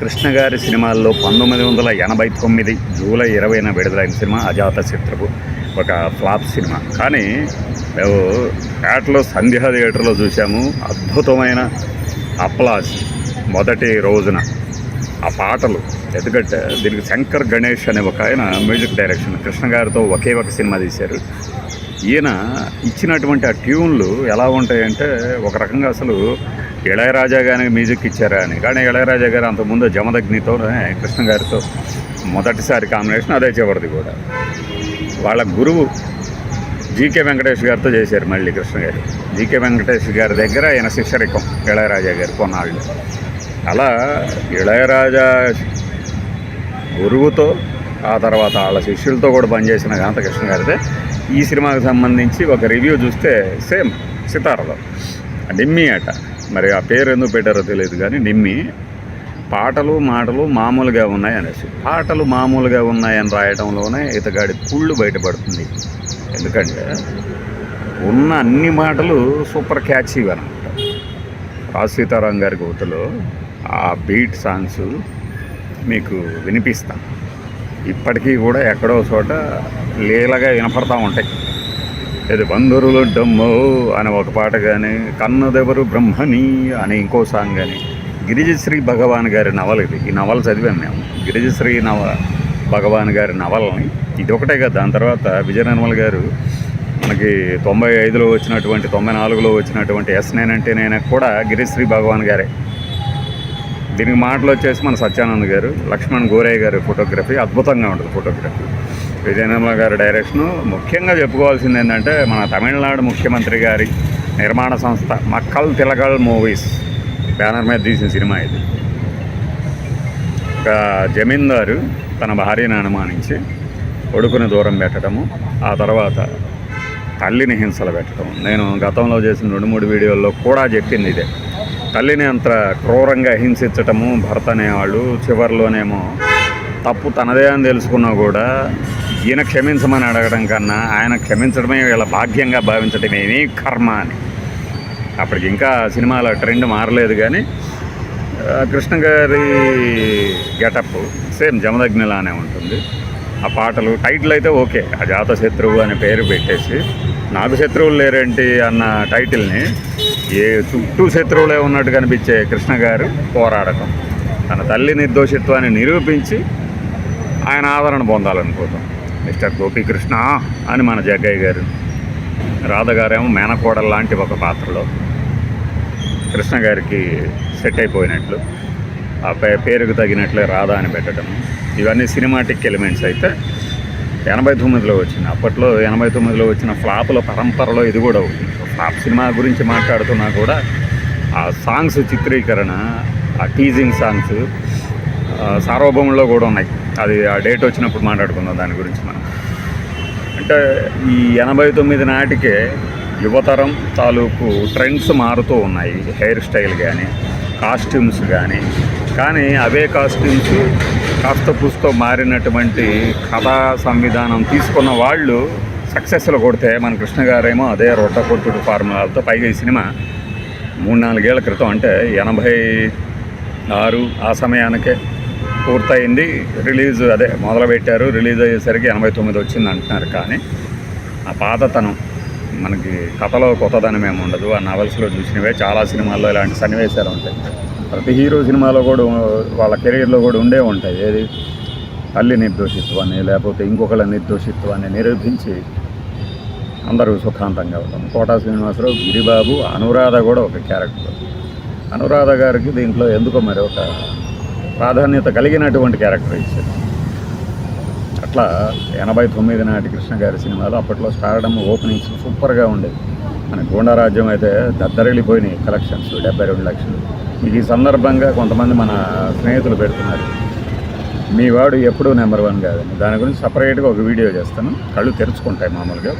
కృష్ణ గారి సినిమాల్లో పంతొమ్మిది వందల ఎనభై తొమ్మిది జూలై ఇరవైన విడుదలైన సినిమా అజాత శత్రువు. ఒక ఫ్లాప్ సినిమా. కానీ మేము థియేటర్లో సంధ్యా థియేటర్లో చూసాము అద్భుతమైన అప్లాస్ మొదటి రోజున. ఆ పాటలు ఎందుకంటే దీనికి శంకర్ గణేష్ అనే ఒక ఆయన మ్యూజిక్ డైరెక్షన్ కృష్ణ గారితో ఒకే ఒక సినిమా తీశారు. ఈయన ఇచ్చినటువంటి ఆ ట్యూన్లు ఎలా ఉంటాయంటే ఒక రకంగా అసలు ఇళయరాజా గారికి మ్యూజిక్ ఇచ్చారా అని. కానీ ఇళయరాజా గారు అంతకుముందు జమదగ్నితో కృష్ణ గారితో మొదటిసారి కాంబినేషన్ అదే చివరిది కూడా. వాళ్ళ గురువు జీకే వెంకటేష్ గారితో చేశారు మళ్ళీ కృష్ణ గారు. జీకే వెంకటేష్ గారి దగ్గర ఆయన శిష్యరికం ఇళయరాజా గారు కొన్నాళ్ళు. అలా ఇళయరాజా గురువుతో ఆ తర్వాత వాళ్ళ శిష్యులతో కూడా పనిచేసిన కాంతకృష్ణ గారిదే. ఈ సినిమాకి సంబంధించి ఒక రివ్యూ చూస్తే సేమ్ సితారలో. నిమ్మి అట. మరి ఆ పేరు ఎందుకు పెట్టారో తెలియదు కానీ నిమ్మి పాటలు మాటలు మామూలుగా ఉన్నాయి అనేసి. పాటలు మామూలుగా ఉన్నాయని రాయడంలోనే ఇతగాడి కుళ్ళు బయటపడుతుంది. ఎందుకంటే ఉన్న అన్ని మాటలు సూపర్ క్యాచీ అనమాట రాజ్ సీతారాం గారి గోతలో ఆ బీట్ సాంగ్స్ మీకు వినిపిస్తాను. ఇప్పటికీ కూడా ఎక్కడో చోట లీలగా వినపడతా ఉంటాయి. ఇది బంధురులు డమ్మో అనే ఒక పాట కానీ కన్నదెవరు బ్రహ్మని అనే ఇంకో సాంగ్ కానీ గిరిజశ్రీ భగవాన్ గారి నవల ఇది. ఈ నవల చదివాం మేము. గిరిజశ్రీ నవ భగవాన్ గారి నవలని. ఇది ఒకటే కదా. దాని తర్వాత విజయ నిర్మల్ గారు మనకి తొంభై ఐదులో వచ్చినటువంటి తొంభై నాలుగులో వచ్చినటువంటి ఎస్ నేనంటే నేను కూడా గిరిశ్రీ భగవాన్ గారే. దీనికి మాటలు వచ్చేసి మన సత్యానంద్ గారు లక్ష్మణ్ గోరయ్య గారి ఫోటోగ్రఫీ అద్భుతంగా ఉంటుంది ఫోటోగ్రఫీ. విజయనిర్మల గారి డైరెక్షను ముఖ్యంగా చెప్పుకోవాల్సింది ఏంటంటే మన తమిళనాడు ముఖ్యమంత్రి గారి నిర్మాణ సంస్థ మక్కల్ తిలకల్ మూవీస్ బ్యానర్ మీద తీసిన సినిమా ఇది. ఒక జమీందారు తన భార్యను అనుమానించి కొడుకుని దూరం పెట్టడము ఆ తర్వాత తల్లిని హింసలు పెట్టడం. నేను గతంలో చేసిన రెండు మూడు వీడియోల్లో కూడా చెప్పింది ఇదే. తల్లిని అంత క్రూరంగా హింసించటము భర్త అనేవాళ్ళు చివరిలోనేమో తప్పు తనదే అని తెలుసుకున్నా కూడా ఈయన క్షమించమని అడగడం కన్నా ఆయన క్షమించడమే వీళ్ళ భాగ్యంగా భావించడమేమి కర్మ అని. అప్పటికి ఇంకా సినిమాల ట్రెండ్ మారలేదు కానీ కృష్ణ గారి గెటప్ సేమ్ జమదగ్నిలానే ఉంటుంది. ఆ పాటలు టైటిల్ అయితే ఓకే. అజాత శత్రువు అనే పేరు పెట్టేసి నాకు శత్రువులు లేరేంటి అన్న టైటిల్ని ఏ చుట్టూ శత్రువులే ఉన్నట్టు కనిపించే కృష్ణ గారు పోరాడటం. తన తల్లి నిర్దోషిత్వాన్ని నిరూపించి ఆయన ఆదరణ పొందాలనుకోవటం. మిస్టర్ గోపీకృష్ణ అని మన జగ్గయ్య గారు. రాధగారేమో మేనకోడలు లాంటి ఒక పాత్రలో కృష్ణ గారికి సెట్ అయిపోయినట్లు ఆ పే పేరుకు తగినట్లే రాధా అని పెట్టడం. ఇవన్నీ సినిమాటిక్ ఎలిమెంట్స్ అయితే ఎనభై తొమ్మిదిలో వచ్చింది అప్పట్లో ఎనభై తొమ్మిదిలో వచ్చిన ఫ్లాపుల పరంపరలో ఇది కూడా ఒకటి ఫ్లాప్ సినిమా గురించి మాట్లాడుతున్నా కూడా ఆ సాంగ్స్ చిత్రీకరణ ఆ టీజింగ్ సాంగ్స్ సార్వభౌముల్లో సార్వభౌమంలో కూడా ఉన్నాయి. అది ఆ డేట్ వచ్చినప్పుడు మాట్లాడుకుందాం దాని గురించి మనం. అంటే ఈ ఎనభై తొమ్మిది నాటికే యువతరం తాలూకు ట్రెండ్స్ మారుతూ ఉన్నాయి హెయిర్ స్టైల్ కానీ కాస్ట్యూమ్స్ కానీ కానీ అవే కాస్ట్యూమ్స్ కాస్త పూస్తో మారినటువంటి కథా సంవిధానం తీసుకున్న వాళ్ళు సక్సెస్లో కొడితే మన కృష్ణ గారేమో అదే రొట్ట కొట్టుడు ఫార్ములాలతో పైగా ఈ సినిమా మూడు నాలుగేళ్ళ క్రితం అంటే ఎనభై ఆరు ఆ సమయానికే పూర్తయింది. రిలీజ్ అదే మొదలుపెట్టారు. రిలీజ్ అయ్యేసరికి ఎనభై తొమ్మిది వచ్చింది అంటున్నారు కానీ ఆ పాతతనం మనకి కథలో కొత్తదనం ఏమి ఉండదు. ఆ నవల్స్లో చూసినవే. చాలా సినిమాల్లో ఇలాంటి సన్నివేశాలు ఉంటాయి. ప్రతి హీరో సినిమాలో కూడా వాళ్ళ కెరీర్లో కూడా ఉండే ఉంటాయి. ఏది? తల్లి నిర్దోషిత్వాన్ని లేకపోతే ఇంకొకళ్ళ నిర్దోషిత్వాన్ని నిరూపించి అందరూ సుఖాంతంగా ఉంటాం కోటా శ్రీనివాసరావు గిరిబాబు అనురాధ కూడా ఒక క్యారెక్టర్. అనురాధ గారికి దీంట్లో ఎందుకో మరి ఒక ప్రాధాన్యత కలిగినటువంటి క్యారెక్టర్ ఇచ్చారు. అట్లా ఎనభై తొమ్మిది నాటి కృష్ణ గారి సినిమాలు అప్పట్లో స్టార్డమ్ ఓపెనింగ్స్ సూపర్గా ఉండేది మన గూండారాజ్యం అయితే దద్దరిల్లిపోయినాయి కలెక్షన్స్ డెబ్బై రెండు లక్షలు. మీకు ఈ సందర్భంగా కొంతమంది మన స్నేహితులు పెడుతున్నారు. మీ వాడు ఎప్పుడూ నెంబర్ వన్ కాదండి. దాని గురించి సపరేట్గా ఒక వీడియో చేస్తాను. కళ్ళు తెరుచుకుంటాయి మామూలుగా.